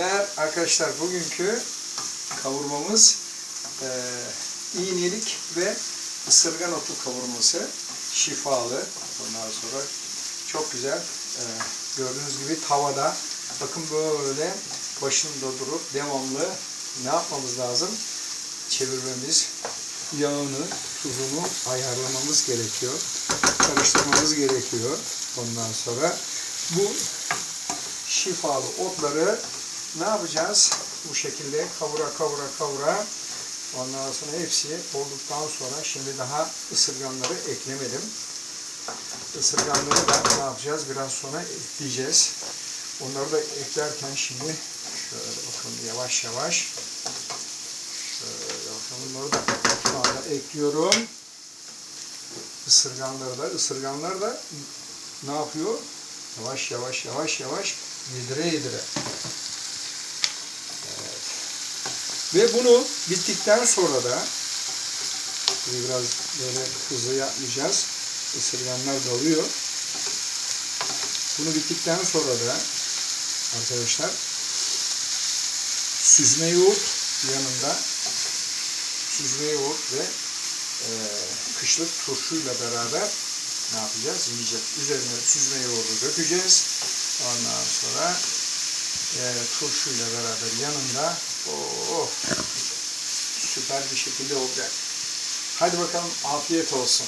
Evet arkadaşlar bugünkü kavurmamız e, iğnelik ve ısırgan otu kavurması. Şifalı. Ondan sonra çok güzel. E, gördüğünüz gibi tavada bakın böyle başında durup devamlı ne yapmamız lazım? Çevirmemiz, yağını, tuzunu ayarlamamız gerekiyor. Karıştırmamız gerekiyor. Ondan sonra bu şifalı otları ne yapacağız? Bu şekilde kavura kavura kavura ondan sonra hepsi olduktan sonra şimdi daha ısırganları eklemedim. Isırganları da ne yapacağız? Biraz sonra ekleyeceğiz. Onları da eklerken şimdi şöyle bakın yavaş yavaş şöyle bakın bunları da şu anda ekliyorum. Isırganları da ısırganlar da ne yapıyor? Yavaş yavaş yavaş yavaş yedire yedire. Ve bunu bittikten sonra da biraz böyle hızlı yapmayacağız. Isırganlar dalıyor. Bunu bittikten sonra da arkadaşlar süzme yoğurt yanında süzme yoğurt ve e, kışlık turşuyla beraber ne yapacağız? Yiyeceğiz. Üzerine süzme yoğurdu dökeceğiz. Ondan sonra e, turşuyla beraber yanında oh, süper bir şekilde olacak. Hadi bakalım afiyet olsun.